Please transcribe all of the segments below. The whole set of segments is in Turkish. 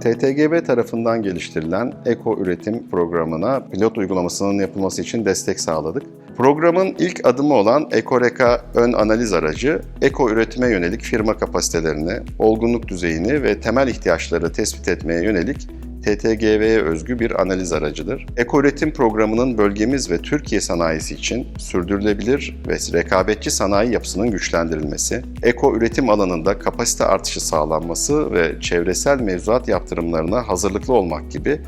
TTGB tarafından geliştirilen Eko Üretim Programı'na pilot uygulamasının yapılması için destek sağladık. Programın ilk adımı olan EkoReka ön analiz aracı, eko üretime yönelik firma kapasitelerini, olgunluk düzeyini ve temel ihtiyaçları tespit etmeye yönelik TTGV'ye özgü bir analiz aracıdır. Eko üretim programının bölgemiz ve Türkiye sanayisi için sürdürülebilir ve rekabetçi sanayi yapısının güçlendirilmesi, eko üretim alanında kapasite artışı sağlanması ve çevresel mevzuat yaptırımlarına hazırlıklı olmak gibi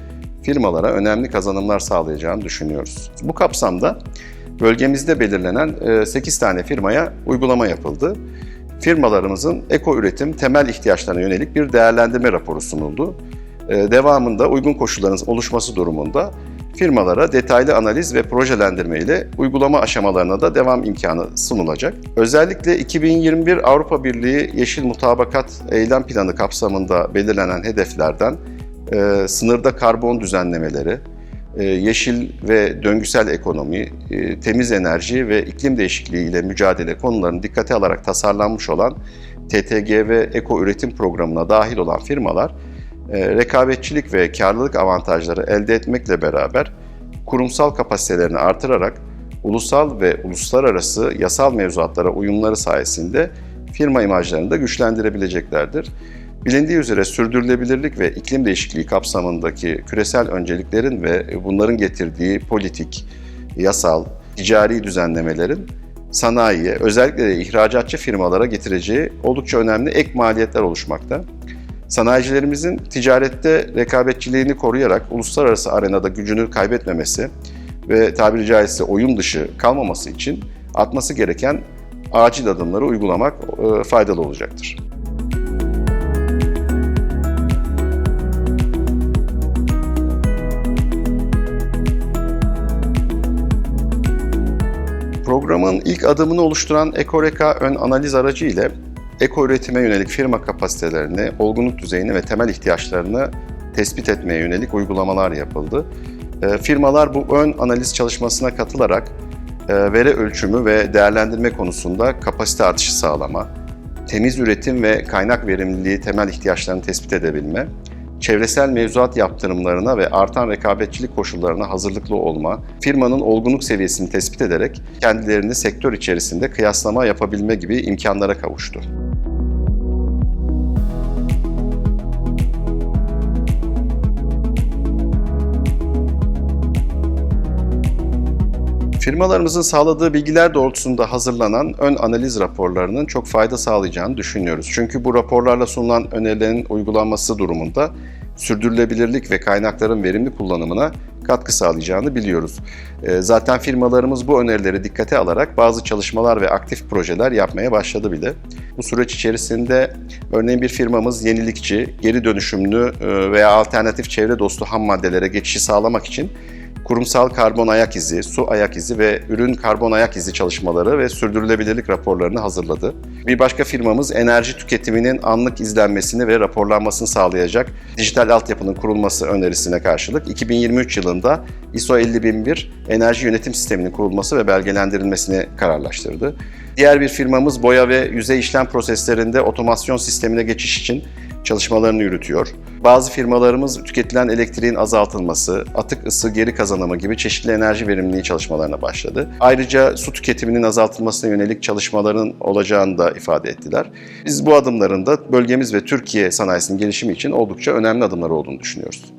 firmalara önemli kazanımlar sağlayacağını düşünüyoruz. Bu kapsamda bölgemizde belirlenen 8 tane firmaya uygulama yapıldı. Firmalarımızın eko üretim temel ihtiyaçlarına yönelik bir değerlendirme raporu sunuldu. Ee, devamında uygun koşulların oluşması durumunda firmalara detaylı analiz ve projelendirme ile uygulama aşamalarına da devam imkanı sunulacak. Özellikle 2021 Avrupa Birliği Yeşil Mutabakat Eylem Planı kapsamında belirlenen hedeflerden e, sınırda karbon düzenlemeleri, e, yeşil ve döngüsel ekonomi, e, temiz enerji ve iklim değişikliği ile mücadele konularını dikkate alarak tasarlanmış olan TTG ve Eko Üretim Programı'na dahil olan firmalar e, rekabetçilik ve karlılık avantajları elde etmekle beraber kurumsal kapasitelerini artırarak ulusal ve uluslararası yasal mevzuatlara uyumları sayesinde firma imajlarını da güçlendirebileceklerdir. Bilindiği üzere sürdürülebilirlik ve iklim değişikliği kapsamındaki küresel önceliklerin ve bunların getirdiği politik, yasal, ticari düzenlemelerin sanayiye, özellikle de ihracatçı firmalara getireceği oldukça önemli ek maliyetler oluşmakta. Sanayicilerimizin ticarette rekabetçiliğini koruyarak uluslararası arenada gücünü kaybetmemesi ve tabiri caizse oyun dışı kalmaması için atması gereken acil adımları uygulamak e, faydalı olacaktır. Programın ilk adımını oluşturan Ekoreka ön analiz aracı ile eko üretime yönelik firma kapasitelerini, olgunluk düzeyini ve temel ihtiyaçlarını tespit etmeye yönelik uygulamalar yapıldı. E, firmalar bu ön analiz çalışmasına katılarak e, veri ölçümü ve değerlendirme konusunda kapasite artışı sağlama, temiz üretim ve kaynak verimliliği temel ihtiyaçlarını tespit edebilme, çevresel mevzuat yaptırımlarına ve artan rekabetçilik koşullarına hazırlıklı olma, firmanın olgunluk seviyesini tespit ederek kendilerini sektör içerisinde kıyaslama yapabilme gibi imkanlara kavuştu. Firmalarımızın sağladığı bilgiler doğrultusunda hazırlanan ön analiz raporlarının çok fayda sağlayacağını düşünüyoruz. Çünkü bu raporlarla sunulan önerilerin uygulanması durumunda sürdürülebilirlik ve kaynakların verimli kullanımına katkı sağlayacağını biliyoruz. Ee, zaten firmalarımız bu önerileri dikkate alarak bazı çalışmalar ve aktif projeler yapmaya başladı bile. Bu süreç içerisinde örneğin bir firmamız yenilikçi, geri dönüşümlü e, veya alternatif çevre dostu ham maddelere geçişi sağlamak için kurumsal karbon ayak izi, su ayak izi ve ürün karbon ayak izi çalışmaları ve sürdürülebilirlik raporlarını hazırladı. Bir başka firmamız enerji tüketiminin anlık izlenmesini ve raporlanmasını sağlayacak dijital altyapının kurulması önerisine karşılık 2023 yılında ISO 50001 enerji yönetim sisteminin kurulması ve belgelendirilmesini kararlaştırdı. Diğer bir firmamız boya ve yüzey işlem proseslerinde otomasyon sistemine geçiş için çalışmalarını yürütüyor. Bazı firmalarımız tüketilen elektriğin azaltılması, atık ısı geri kazanımı gibi çeşitli enerji verimliliği çalışmalarına başladı. Ayrıca su tüketiminin azaltılmasına yönelik çalışmaların olacağını da ifade ettiler. Biz bu adımların da bölgemiz ve Türkiye sanayisinin gelişimi için oldukça önemli adımlar olduğunu düşünüyoruz.